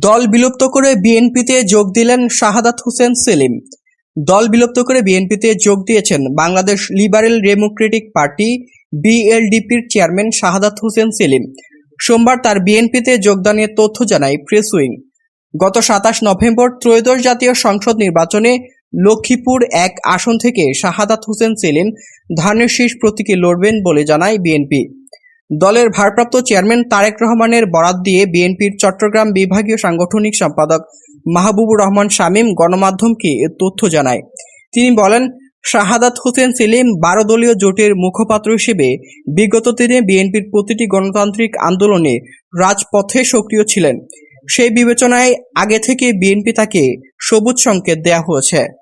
দল বিলুপ্ত করে বিএনপিতে যোগ দিলেন শাহাদাত হোসেন সেলিম। দল বিলুপ্ত করে বিএনপিতে যোগ দিয়েছেন বাংলাদেশ লিবারেল ডেমোক্রেটিক পার্টি বিএলডিপির চেয়ারম্যান শাহাদাত হোসেন সেলিম। সোমবার তার বিএনপিতে যোগদানের তথ্য জানায় প্রেস উইং। গত সাতাশ নভেম্বর ত্রয়োদশ জাতীয় সংসদ নির্বাচনে লক্ষ্মীপুর এক আসন থেকে শাহাদাত হোসেন সেলিম ধানের শীষ প্রতীকে লড়বেন বলে জানায় বিএনপি। দলের ভারপ্রাপ্ত চেয়ারম্যান তারেক রহমানের বরাত দিয়ে বিএনপির চট্টগ্রাম বিভাগীয় সাংগঠনিক সম্পাদক মাহবুবুর রহমান শামীম গণমাধ্যমকে এ তথ্য জানায়। তিনি বলেন, শাহাদাত হোসেন সেলিম বারো দলীয় জোটের মুখপাত্র হিসেবে বিগত দিনে বিএনপির প্রতিটি গণতান্ত্রিক আন্দোলনে রাজপথে সক্রিয় ছিলেন। সেই বিবেচনায় আগে থেকে বিএনপি তাকে সবুজ সংকেত দেয়া হয়েছে।